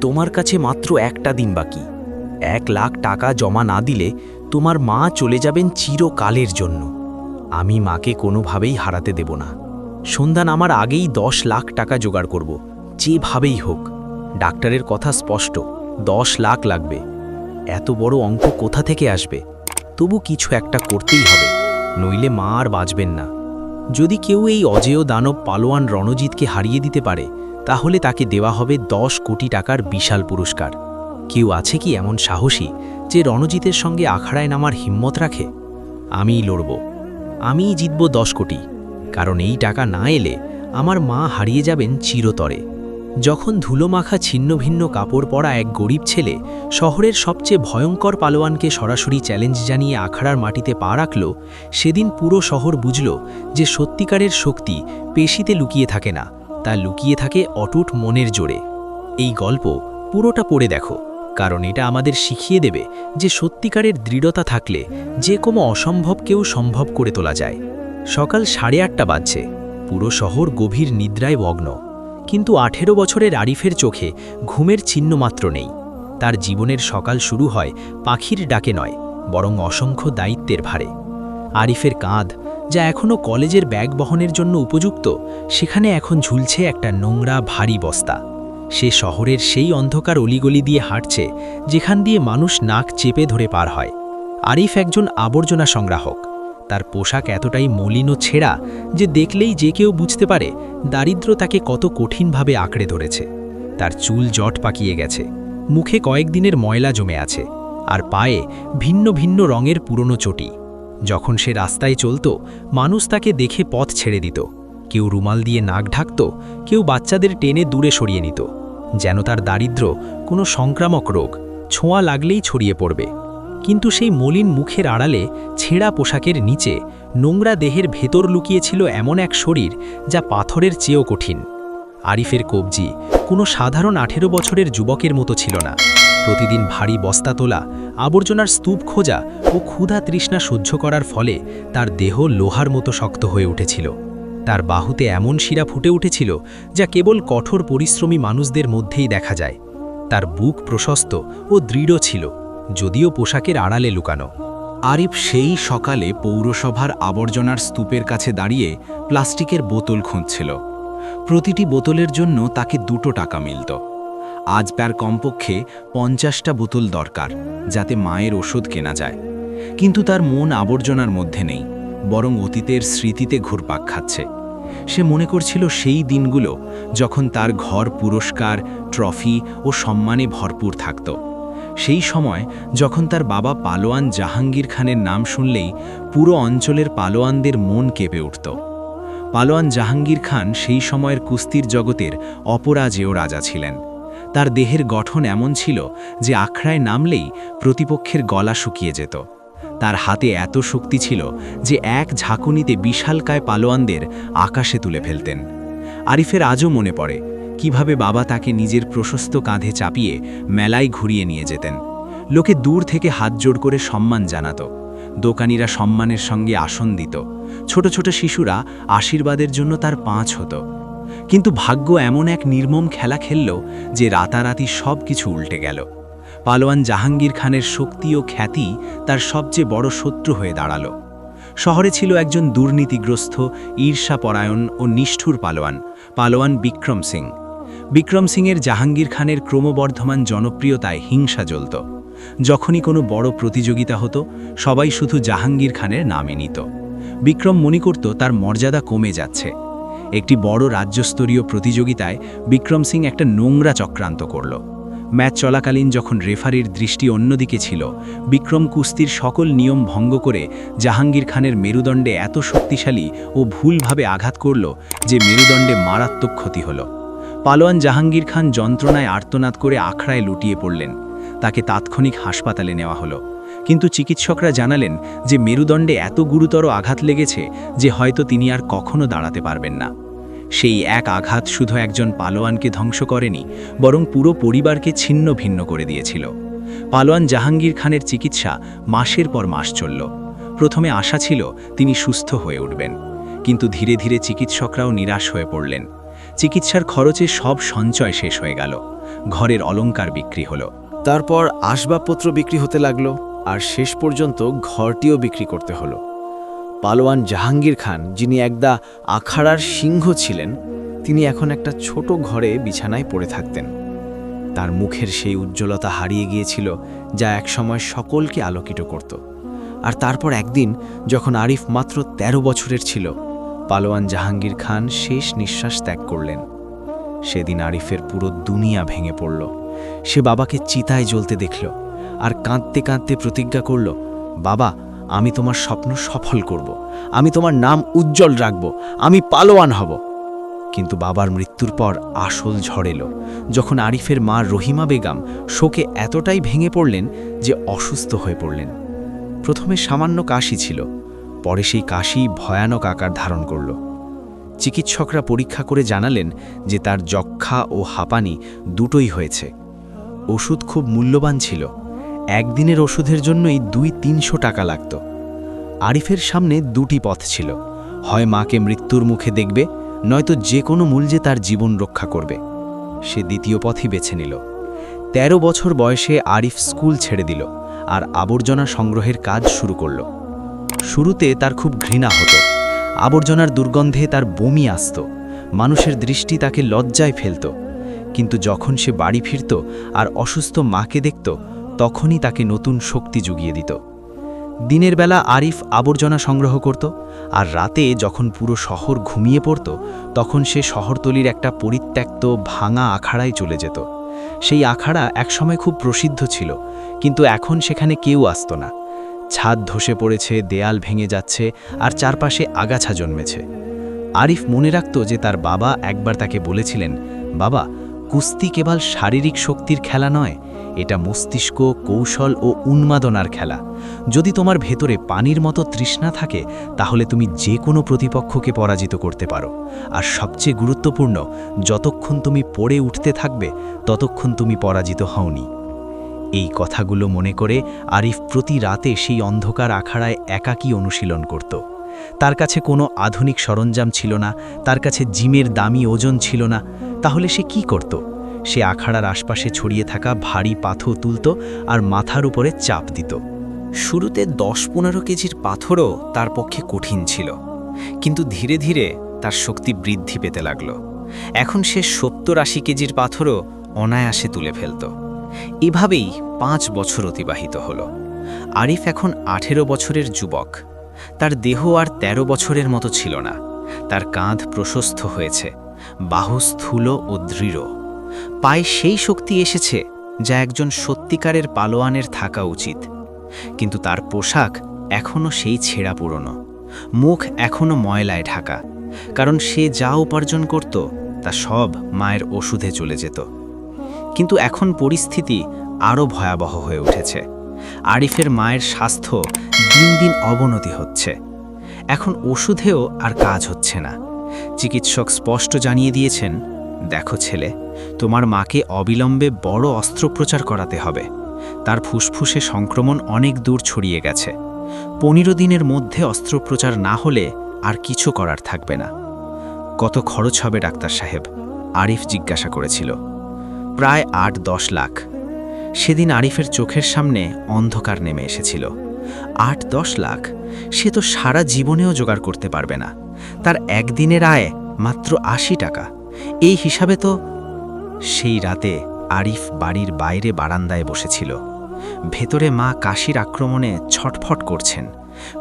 তোমার কাছে মাত্র একটা দিন বাকি। এক লাখ টাকা জমা না দিলে তোমার মা চলে যাবেন চিরকালের জন্য। আমি মাকে কোনোভাবেই হারাতে দেব না। সন্ধান আমার আগেই দশ লাখ টাকা জোগাড় করব, যেভাবেই হোক। ডাক্তারের কথা স্পষ্ট, দশ লাখ লাগবে। এত বড় অঙ্ক কোথা থেকে আসবে? তবু কিছু একটা করতেই হবে, নইলে মা আর বাঁচবেন না। যদি কেউ এই অজেয় দানব পালোয়ান রণজিৎকে হারিয়ে দিতে পারে তাহলে তাকে দেওয়া হবে দশ কোটি টাকার বিশাল পুরস্কার। কেউ আছে কি এমন সাহসী যে রণজিতের সঙ্গে আখড়ায় নামার হিম্মত রাখে? আমিই লড়ব। আমিই জিতব দশ কোটি। কারণ এই টাকা না এলে আমার মা হারিয়ে যাবেন চিরতরে। যখন ধুলোমাখা ছিন্ন ভিন্ন কাপড় পরা এক গরিব ছেলে শহরের সবচেয়ে ভয়ঙ্কর পালোয়ানকে সরাসরি চ্যালেঞ্জ জানিয়ে আখড়ার মাটিতে পা রাখল, সেদিন পুরো শহর বুঝল যে সত্যিকারের শক্তি পেশিতে লুকিয়ে থাকে না। তা লুকিয়ে থাকে অটুট মনের জোরে। এই গল্প পুরোটা পড়ে দেখো, কারণ এটা আমাদের শিখিয়ে দেবে যে সত্যিকারের দৃঢ়তা থাকলে যে কোনো অসম্ভবকেও সম্ভব করে তোলা যায়। সকাল সাড়ে আটটা বাজছে, পুরো শহর গভীর নিদ্রায় মগ্ন। কিন্তু আঠেরো বছরের আরিফের চোখে ঘুমের চিহ্ন মাত্র নেই। তার জীবনের সকাল শুরু হয় পাখির ডাকে নয়, বরং অসংখ্য দায়িত্বের ভারে। আরিফের কাঁধ, যা এখনও কলেজের ব্যাগ বহনের জন্য উপযুক্ত, সেখানে এখন ঝুলছে একটা নোংরা, ভারী বস্তা। সে শহরের সেই অন্ধকার অলিগলি দিয়ে হাঁটছে, যেখান দিয়ে মানুষ নাক চেপে ধরে পার হয়। আরিফ একজন আবর্জনা সংগ্রাহক। তার পোশাক এতটাই মলিন ও ছেঁড়া যে দেখলেই যে কেউ বুঝতে পারে দারিদ্র তাকে কত কঠিনভাবে আঁকড়ে ধরেছে। তার চুল জট পাকিয়ে গেছে, মুখে কয়েকদিনের ময়লা জমে আছে, আর পায়ে ভিন্ন ভিন্ন রঙের পুরনো চটি। যখন সে রাস্তায় চলত, মানুষ তাকে দেখে পথ ছেড়ে দিত। কেউ রুমাল দিয়ে নাক ঢাকত, কেউ বাচ্চাদের টেনে দূরে সরিয়ে নিত। যেন তার দারিদ্র, কোনো সংক্রামক রোগ, ছোঁয়া লাগলেই ছড়িয়ে পড়বে। কিন্তু সেই মলিন মুখের আড়ালে ছেঁড়া পোশাকের নিচে নোংরা দেহের ভেতর লুকিয়েছিল এমন এক শরীর যা পাথরের চেয়েও কঠিন। আরিফের কবজি কোনো সাধারণ আঠেরো বছরের যুবকের মতো ছিল না। প্রতিদিন ভারী বস্তা তোলা, আবর্জনার স্তূপ খোঁজা ও ক্ষুধা তৃষ্ণা সহ্য করার ফলে তার দেহ লোহার মতো শক্ত হয়ে উঠেছিল। তার বাহুতে এমন শিরা ফুটে উঠেছিল যা কেবল কঠোর পরিশ্রমী মানুষদের মধ্যেই দেখা যায়। তার বুক প্রশস্ত ও দৃঢ় ছিল, যদিও পোশাকের আড়ালে লুকানো। আরিফ সেই সকালে পৌরসভার আবর্জনার স্তূপের কাছে দাঁড়িয়ে প্লাস্টিকের বোতল খুঁজছিল। প্রতিটি বোতলের জন্য তাকে দুটো টাকা মিলত। আজ তার কমপক্ষে পঞ্চাশটা বোতল দরকার, যাতে মায়ের ওষুধ কেনা যায়। কিন্তু তার মন আবর্জনার মধ্যে নেই, বরং অতীতের স্মৃতিতে ঘুরপাক খাচ্ছে। সে মনে করছিল সেই দিনগুলো যখন তার ঘর পুরস্কার, ট্রফি ও সম্মানে ভরপুর থাকত। সেই সময় যখন তার বাবা পালোয়ান জাহাঙ্গীর খানের নাম শুনলেই পুরো অঞ্চলের পালোয়ানদের মন কেঁপে উঠত। পালোয়ান জাহাঙ্গীর খান সেই সময়ের কুস্তির জগতের অপরাজেয় রাজা ছিলেন। তার দেহের গঠন এমন ছিল যে আখড়ায় নামলেই প্রতিপক্ষের গলা শুকিয়ে যেত। তার হাতে এত শক্তি ছিল যে এক ঝাঁকুনিতে বিশালকায় পালোয়ানদের আকাশে তুলে ফেলতেন। আরিফের আজও মনে পড়ে কীভাবে বাবা তাকে নিজের প্রশস্ত কাঁধে চাপিয়ে মেলায় ঘুরিয়ে নিয়ে যেতেন। লোকে দূর থেকে হাত জোড় করে সম্মান জানাত। দোকানিরা সম্মানের সঙ্গে আসন দিত। ছোট ছোট শিশুরা আশীর্বাদের জন্য তার পাঁচ হতো। কিন্তু ভাগ্য এমন এক নির্মম খেলা খেলল যে রাতারাতি সব কিছু উল্টে গেল। পালোয়ান জাহাঙ্গীর খানের শক্তি ও খ্যাতি তার সবচেয়ে বড় শত্রু হয়ে দাঁড়াল। শহরে ছিল একজন দুর্নীতিগ্রস্ত, ঈর্ষাপরায়ণ ও নিষ্ঠুর পালোয়ান পালোয়ান বিক্রম সিং। বিক্রম সিংয়ের জাহাঙ্গীর খানের ক্রমবর্ধমান জনপ্রিয়তায় হিংসা জ্বলত। যখনই কোনো বড় প্রতিযোগিতা হতো, সবাই শুধু জাহাঙ্গীর খানের নামে নিত। বিক্রম মনে করত তার মর্যাদা কমে যাচ্ছে। একটি বড় রাজ্যস্তরীয় প্রতিযোগিতায় বিক্রম সিং একটা নোংরা চক্রান্ত করল। ম্যাচ চলাকালীন যখন রেফারির দৃষ্টি অন্যদিকে ছিল, বিক্রম কুস্তির সকল নিয়ম ভঙ্গ করে জাহাঙ্গীর খানের মেরুদণ্ডে এত শক্তিশালী ও ভুলভাবে আঘাত করল যে মেরুদণ্ডে মারাত্মক ক্ষতি হল। পালোয়ান জাহাঙ্গীর খান যন্ত্রণায় আর্তনাদ করে আখড়ায় লুটিয়ে পড়লেন। তাকে তাৎক্ষণিক হাসপাতালে নেওয়া হলো। কিন্তু চিকিৎসকরা জানালেন যে মেরুদণ্ডে এত গুরুতর আঘাত লেগেছে যে হয়তো তিনি আর কখনো দাঁড়াতে পারবেন না। সেই এক আঘাত শুধু একজন পালোয়ানকে ধ্বংস করেনি, বরং পুরো পরিবারকে ছিন্ন ভিন্ন করে দিয়েছিল। পালোয়ান জাহাঙ্গীর খানের চিকিৎসা মাসের পর মাস চলল। প্রথমে আশা ছিল তিনি সুস্থ হয়ে উঠবেন, কিন্তু ধীরে ধীরে চিকিৎসকরাও নিরাশ হয়ে পড়লেন। চিকিৎসার খরচে সব সঞ্চয় শেষ হয়ে গেল। ঘরের অলংকার বিক্রি হলো। তারপর আসবাবপত্র বিক্রি হতে লাগল। আর শেষ পর্যন্ত ঘরটিও বিক্রি করতে হলো। পালোয়ান জাহাঙ্গীর খান, যিনি একদা আখাড়ার সিংহ ছিলেন, তিনি এখন একটা ছোট ঘরে বিছানায় পড়ে থাকতেন। তার মুখের সেই উজ্জ্বলতা হারিয়ে গিয়েছিল, যা একসময় সকলকে আলোকিত করত। আর তারপর একদিন, যখন আরিফ মাত্র ১৩ বছরের ছিল, পালোয়ান জাহাঙ্গীর খান শেষ নিঃশ্বাস ত্যাগ করলেন। সেদিন আরিফের পুরো দুনিয়া ভেঙে পড়ল। সে বাবাকে চিতায় জ্বলতে দেখল। আর কাঁদতে কাঁদতে প্রতিজ্ঞা করল, বাবা, আমি তোমার স্বপ্ন সফল করব। আমি তোমার নাম উজ্জ্বল রাখব। আমি পালোয়ান হব। কিন্তু বাবার মৃত্যুর পর আসল ঝড় এলো। যখন আরিফের মা রহিমা বেগম শোকে এতটাই ভেঙে পড়লেন যে অসুস্থ হয়ে পড়লেন। প্রথমে সামান্য কাশি ছিল, পরে সেই কাশি ভয়ানক আকার ধারণ করল। চিকিৎসকরা পরীক্ষা করে জানালেন যে তার যক্ষা ও হাঁপানি দুটোই হয়েছে। ওষুধ খুব মূল্যবান ছিল একদিনের ওষুধের জন্যই দুই তিনশো টাকা লাগত। আরিফের সামনে দুটি পথ ছিল। হয় মাকে মৃত্যুর মুখে দেখবে, নয়তো যে কোনো মূল্যে তার জীবন রক্ষা করবে। সে দ্বিতীয় পথই বেছে নিল। ১৩ বছর বয়সে আরিফ স্কুল ছেড়ে দিল আর আবর্জনা সংগ্রহের কাজ শুরু করল। শুরুতে তার খুব ঘৃণা হতো। আবর্জনার দুর্গন্ধে তার বমি আসত। মানুষের দৃষ্টি তাকে লজ্জায় ফেলত। কিন্তু যখন সে বাড়ি ফিরত আর অসুস্থ মাকে দেখত তখনই তাকে নতুন শক্তি জুগিয়ে দিত। দিনের বেলা আরিফ আবর্জনা সংগ্রহ করত, আর রাতে যখন পুরো শহর ঘুমিয়ে পড়ত, তখন সে শহরতলির একটা পরিত্যক্ত, ভাঙা আখাড়ায় চলে যেত। সেই আখাড়া একসময় খুব প্রসিদ্ধ ছিল, কিন্তু এখন সেখানে কেউ আসত না। ছাদ ধসে পড়েছে, দেয়াল ভেঙে যাচ্ছে, আর চারপাশে আগাছা জন্মেছে। আরিফ মনে রাখত যে তার বাবা একবার তাকে বলেছিলেন, বাবা, কুস্তি কেবল শারীরিক শক্তির খেলা নয় এটা মস্তিষ্ক, কৌশল ও উন্মাদনার খেলা। যদি তোমার ভেতরে পানির মতো তৃষ্ণা থাকে, তাহলে তুমি যে কোনো প্রতিপক্ষকে পরাজিত করতে পারো। আর সবচেয়ে গুরুত্বপূর্ণ, যতক্ষণ তুমি পড়ে উঠতে থাকবে, ততক্ষণ তুমি পরাজিত হওনি। এই কথাগুলো মনে করে আরিফ প্রতি রাতে সেই অন্ধকার আখাড়ায় একাকী অনুশীলন করত। তার কাছে কোনো আধুনিক সরঞ্জাম ছিল না, তার কাছে জিমের দামি ওজন ছিল না। তাহলে সে কি করত? সে আখাড়ার আশপাশে ছড়িয়ে থাকা ভারী পাথর তুলত আর মাথার উপরে চাপ দিত। শুরুতে দশ পনেরো কেজির পাথরও তার পক্ষে কঠিন ছিল, কিন্তু ধীরে ধীরে তার শক্তি বৃদ্ধি পেতে লাগল। এখন সে সত্তর আশি কেজির পাথরও অনায়াসে তুলে ফেলত। এভাবেই পাঁচ বছর অতিবাহিত হল। আরিফ এখন আঠেরো বছরের যুবক। তার দেহ আর ১৩ বছরের মতো ছিল না। তার কাঁধ প্রশস্ত হয়েছে, বাহু স্থূল ও দৃঢ়। পায়ে সেই শক্তি এসেছে যা একজন সত্যিকারের পালোয়ানের থাকা উচিত। কিন্তু তার পোশাক এখনও সেই ছেঁড়া পুরনো। মুখ এখনও ময়লায় ঢাকা। কারণ সে যা উপার্জন করত, তা সব মায়ের ওষুধে চলে যেত। কিন্তু এখন পরিস্থিতি আরও ভয়াবহ হয়ে উঠেছে। আরিফের মায়ের স্বাস্থ্য দিন দিন অবনতি হচ্ছে। এখন ওষুধেও আর কাজ হচ্ছে না। চিকিৎসক স্পষ্ট জানিয়ে দিয়েছেন, দেখো ছেলে তোমার মাকে অবিলম্বে বড় অস্ত্রোপচার করাতে হবে। তার ফুসফুসে সংক্রমণ অনেক দূর ছড়িয়ে গেছে। পনেরো দিনের মধ্যে অস্ত্রোপচার না হলে আর কিছু করার থাকবে না। কত খরচ হবে ডাক্তার সাহেব? আরিফ জিজ্ঞাসা করেছিল। প্রায় আট দশ লাখ। সেদিন আরিফের চোখের সামনে অন্ধকার নেমে এসেছিল। আট দশ লাখ? সে তো সারা জীবনেও জোগাড় করতে পারবে না। তার একদিনের আয় মাত্র আশি টাকা। এই হিসাবে তো সেই রাতে আরিফ বাড়ির বাইরে বারান্দায় বসেছিল। ভেতরে মা কাশির আক্রমণে ছটফট করছেন।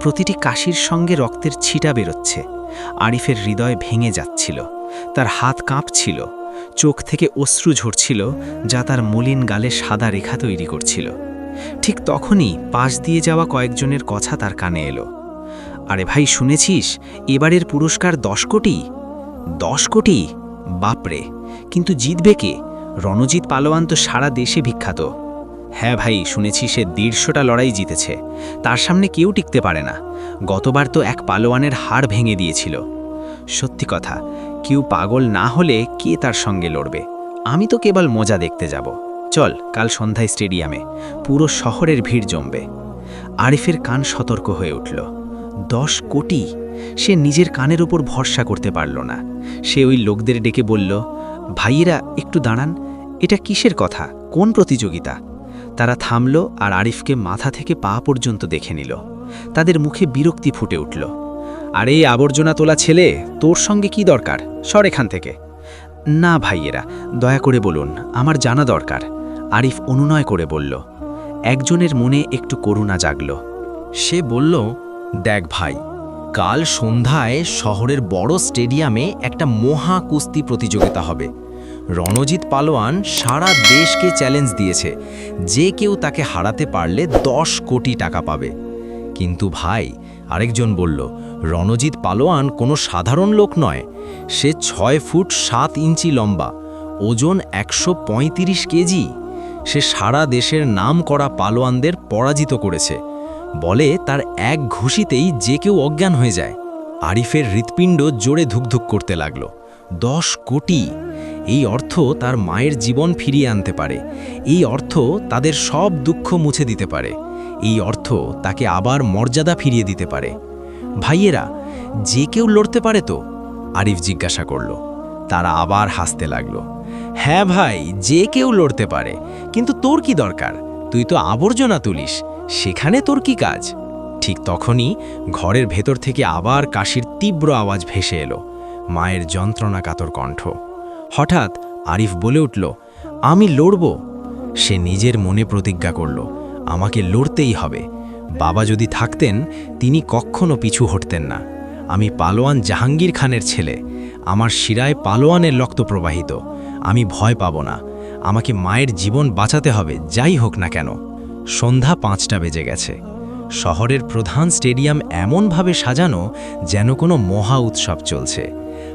প্রতিটি কাশির সঙ্গে রক্তের ছিটা বেরোচ্ছে। আরিফের হৃদয় ভেঙে যাচ্ছিল। তার হাত কাঁপছিল। চোখ থেকে অশ্রু ঝরছিল যা তার মলিন গালে সাদা রেখা তৈরি করছিল। ঠিক তখনই পাশ দিয়ে যাওয়া কয়েকজনের কথা তার কানে এলো। আরে ভাই, শুনেছিস? এবারের পুরস্কার দশ কোটি? দশ কোটি? বাপরে, কিন্তু জিতবে কে? রণজিৎ পালোয়ান তো সারা দেশে বিখ্যাত। হ্যাঁ ভাই, শুনেছি সে দেড়শোটা লড়াই জিতেছে। তার সামনে কেউ টিকতে পারে না। গতবার তো এক পালোয়ানের হাড় ভেঙে দিয়েছিল। সত্যি কথা, কেউ পাগল না হলে কে তার সঙ্গে লড়বে? আমি তো কেবল মজা দেখতে যাব। চল, কাল সন্ধ্যায় স্টেডিয়ামে। পুরো শহরের ভিড় জমবে। আরিফের কান সতর্ক হয়ে উঠল। দশ কোটি? সে নিজের কানের ওপর ভরসা করতে পারল না। সে ওই লোকদের ডেকে বলল, ভাইয়েরা, একটু দাঁড়ান। এটা কিসের কথা? কোন প্রতিযোগিতা? তারা থামল আর আরিফকে মাথা থেকে পা পর্যন্ত দেখে নিল। তাদের মুখে বিরক্তি ফুটে উঠল। আর, এই আবর্জনা তোলা ছেলে, তোর সঙ্গে কি দরকার? সর এখান থেকে। না, ভাইয়েরা, দয়া করে বলুন, আমার জানা দরকার। আরিফ অনুনয় করে বলল। একজনের মনে একটু করুণা জাগল। সে বলল, দেখ ভাই কাল সন্ধ্যায় শহরের বড় স্টেডিয়ামে একটা মহা কুস্তি প্রতিযোগিতা হবে। রণজিৎ পালোয়ান সারা দেশকে চ্যালেঞ্জ দিয়েছে, যে কেউ তাকে হারাতে পারলে দশ কোটি টাকা পাবে। কিন্তু ভাই, আরেকজন বলল, রণজিৎ পালোয়ান কোনো সাধারণ লোক নয়। সে ছয় ফুট সাত ইঞ্চি লম্বা, ওজন একশো পঁয়ত্রিশ কেজি। সে সারা দেশের নাম করা পালোয়ানদের পরাজিত করেছে। বলে তার এক ঘুষিতেই যে কেউ অজ্ঞান হয়ে যায়। আরিফের হৃৎপিণ্ড জোরে ধুকধুক করতে লাগল। দশ কোটি। এই অর্থ তার মায়ের জীবন ফিরিয়ে আনতে পারে। এই অর্থ তাদের সব দুঃখ মুছে দিতে পারে। এই অর্থ তাকে আবার মর্যাদা ফিরিয়ে দিতে পারে। ভাইয়েরা, যে কেউ লড়তে পারে তো? আরিফ জিজ্ঞাসা করল। তারা আবার হাসতে লাগল। হ্যাঁ ভাই, যে কেউ লড়তে পারে। কিন্তু তোর কি দরকার? তুই তো আবর্জনা তুলিস। সেখানে তোর কি কাজ? ঠিক তখনই ঘরের ভেতর থেকে আবার কাশির তীব্র আওয়াজ ভেসে এলো, মায়ের যন্ত্রণা কাতর কণ্ঠ। হঠাৎ আরিফ বলে উঠল, আমি লড়ব? সে নিজের মনে প্রতিজ্ঞা করল, আমাকে লড়তেই হবে। বাবা যদি থাকতেন, তিনি কখনো পিছু হটতেন না। আমি পালোয়ান জাহাঙ্গীর খানের ছেলে। আমার শিরায় পালোয়ানের রক্ত প্রবাহিত। আমি ভয় পাব না। আমাকে মায়ের জীবন বাঁচাতে হবে, যাই হোক না কেন। সন্ধ্যা পাঁচটা বেজে গেছে। শহরের প্রধান স্টেডিয়াম এমনভাবে সাজানো যেন কোনো মহা উৎসব চলছে।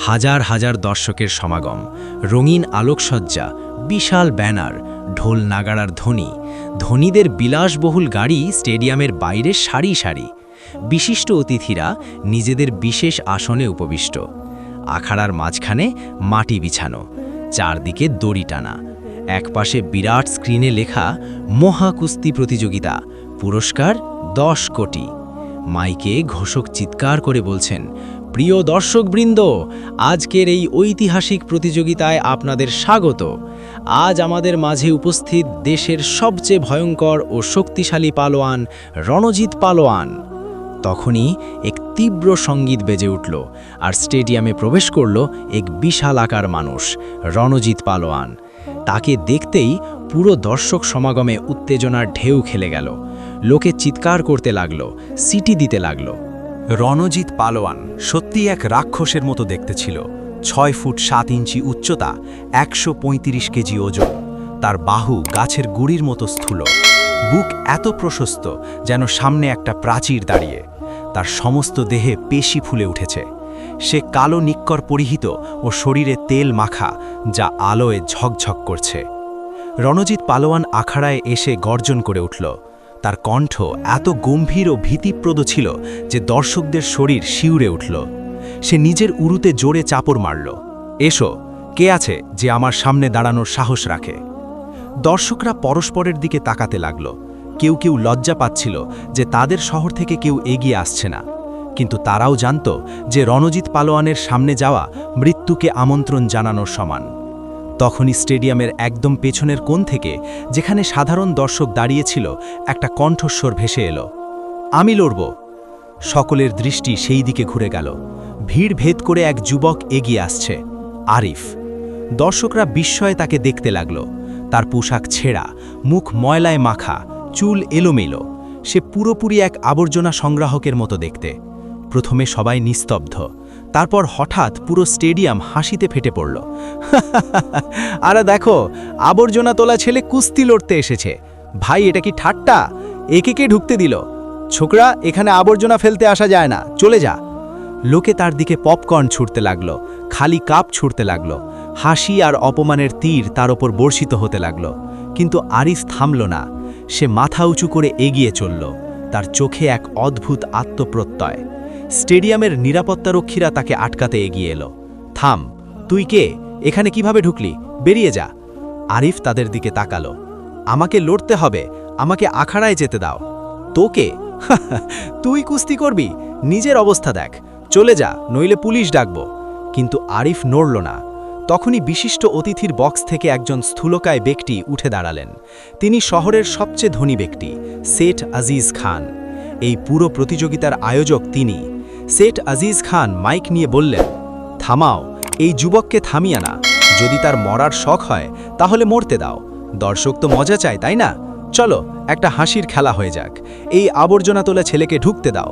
হাজার হাজার দর্শকের সমাগম, রঙিন আলোকসজ্জা, বিশাল ব্যানার, ঢোল নাগাড়ার ধ্বনি, ধনীদের বিলাসবহুল গাড়ি স্টেডিয়ামের বাইরে সারি সারি। বিশিষ্ট অতিথিরা নিজেদের বিশেষ আসনে উপবিষ্ট। আখাড়ার মাঝখানে মাটি বিছানো, চারদিকে দড়ি টানা একপাশে বিরাট স্ক্রিনে লেখা মহাকুস্তি প্রতিযোগিতা, পুরস্কার দশ কোটি। মাইকে ঘোষক চিৎকার করে বলছেন, প্রিয় দর্শকবৃন্দ, আজকের এই ঐতিহাসিক প্রতিযোগিতায় আপনাদের স্বাগত। আজ আমাদের মাঝে উপস্থিত দেশের সবচেয়ে ভয়ঙ্কর ও শক্তিশালী পালোয়ান রণজিৎ পালোয়ান। তখনই এক তীব্র সংগীত বেজে উঠল আর স্টেডিয়ামে প্রবেশ করল এক বিশাল আকার মানুষ, রণজিৎ পালোয়ান। তাকে দেখতেই পুরো দর্শক সমাগমে উত্তেজনার ঢেউ খেলে গেল। লোকে চিৎকার করতে লাগল, সিটি দিতে লাগল। রণজিৎ পালোয়ান সত্যি এক রাক্ষসের মতো দেখতে ছিল। ছয় ফুট সাত ইঞ্চি উচ্চতা, একশো পঁয়ত্রিশ কেজি ওজন। তার বাহু গাছের গুড়ির মতো স্থূল। বুক এত প্রশস্ত যেন সামনে একটা প্রাচীর দাঁড়িয়ে। তার সমস্ত দেহে পেশি ফুলে উঠেছে। সে কালো নিক্কর পরিহিত ও শরীরে তেল মাখা, যা আলোয় ঝকঝক করছে। রণজিৎ পালোয়ান আখাড়ায় এসে গর্জন করে উঠল। তার কণ্ঠ এত গম্ভীর ও ভীতিপ্রদ ছিল যে দর্শকদের শরীর শিউরে উঠল। সে নিজের উরুতে জোরে চাপড় মারল। এসো, কে আছে যে আমার সামনে দাঁড়ানোর সাহস রাখে? দর্শকরা পরস্পরের দিকে তাকাতে লাগল। কেউ কেউ লজ্জা পাচ্ছিল যে তাদের শহর থেকে কেউ এগিয়ে আসছে না। কিন্তু তারাও জানত যে রণজিৎ পালোয়ানের সামনে যাওয়া মৃত্যুকে আমন্ত্রণ জানানোর সমান। তখনই স্টেডিয়ামের একদম পেছনের কোণ থেকে যেখানে সাধারণ দর্শক দাঁড়িয়েছিল, একটা কণ্ঠস্বর ভেসে এলো। আমি লড়ব। সকলের দৃষ্টি সেই দিকে ঘুরে গেল। ভিড় ভেদ করে এক যুবক এগিয়ে আসছে, আরিফ। দর্শকরা বিস্ময়ে তাকে দেখতে লাগল। তার পোশাক ছেঁড়া, মুখ ময়লায় মাখা, চুল এলোমেলো। সে পুরোপুরি এক আবর্জনা সংগ্রাহকের মতো দেখতে। প্রথমে সবাই নিস্তব্ধ। তারপর হঠাৎ পুরো স্টেডিয়াম হাসিতে ফেটে পড়ল। আরে দেখো, আবর্জনা তোলা ছেলে কুস্তি লড়তে এসেছে। ভাই, এটা কি ঠাট্টা? একে কে ঢুকতে দিল? ছোকরা, এখানে আবর্জনা ফেলতে আসা যায় না। চলে যা। লোকে তার দিকে পপকর্ন ছুটতে লাগল, খালি কাপ ছুটতে লাগল। হাসি আর অপমানের তীর তার ওপর বর্ষিত হতে লাগল। কিন্তু আরিস থামল না। সে মাথা উঁচু করে এগিয়ে চলল। তার চোখে এক অদ্ভুত আত্মপ্রত্যয়। স্টেডিয়ামের নিরাপত্তারক্ষীরা তাকে আটকাতে এগিয়ে এলো। থাম, তুই কে? এখানে কীভাবে ঢুকলি? বেরিয়ে যা। আরিফ তাদের দিকে তাকালো। আমাকে লড়তে হবে। আমাকে আখাড়ায় যেতে দাও। তোকে তুই কুস্তি করবি? নিজের অবস্থা দেখ। চলে যা, নইলে পুলিশ ডাকব। কিন্তু আরিফ নড়ল না। তখনই বিশিষ্ট অতিথির বক্স থেকে একজন স্থূলকায় ব্যক্তি উঠে দাঁড়ালেন। তিনি শহরের সবচেয়ে ধনী ব্যক্তি সেঠ আজিজ খান। এই পুরো প্রতিযোগিতার আয়োজক তিনি। সেঠ আজিজ খান মাইক নিয়ে বললেন, থামাও, এই যুবককে থামিয়া না। যদি তার মরার শখ হয়, তাহলে মরতে দাও। দর্শক তো মজা চায়, তাই না? চলো, একটা হাসির খেলা হয়ে যাক। এই আবর্জনা তোলা ছেলেকে ঢুকতে দাও।